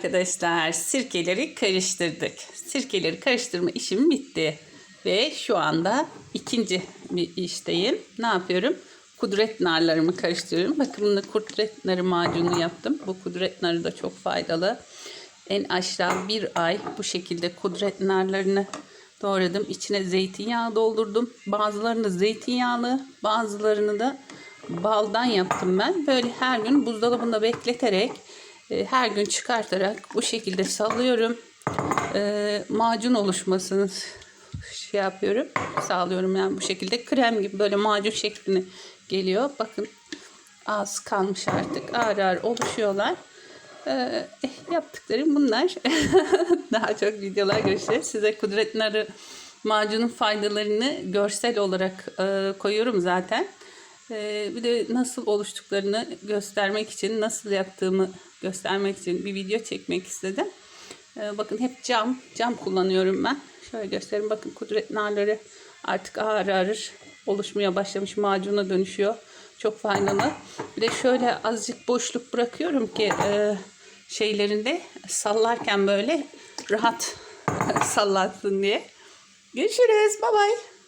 arkadaşlar sirkeleri karıştırdık. Sirkeleri karıştırma işim bitti. Ve şu anda ikinci bir işteyim. Ne yapıyorum? Kudret narlarımı karıştırıyorum. Bakın bunu kudret narı macunu yaptım. Bu kudret narı da çok faydalı. En aşağı bir ay bu şekilde kudret narlarını doğradım. İçine zeytinyağı doldurdum. Bazılarını zeytinyağlı, bazılarını da baldan yaptım ben. Böyle her gün buzdolabında bekleterek her gün çıkartarak bu şekilde sallıyorum. E, macun oluşmasını şey yapıyorum. Sağlıyorum yani bu şekilde. Krem gibi böyle macun şeklinde geliyor. Bakın az kalmış artık. Ağır ağır oluşuyorlar. Eh, yaptıklarım bunlar. Daha çok videolar görüşeceğiz. Size kudret narı macunun faydalarını görsel olarak e, koyuyorum zaten. Ee, bir de nasıl oluştuklarını göstermek için, nasıl yaptığımı göstermek için bir video çekmek istedim. Ee, bakın hep cam, cam kullanıyorum ben. Şöyle göstereyim. Bakın kudret narları artık ağır ağır oluşmaya başlamış. Macuna dönüşüyor. Çok faydalı. Bir de şöyle azıcık boşluk bırakıyorum ki e, şeylerinde sallarken böyle rahat sallansın diye. Görüşürüz. Bye bye.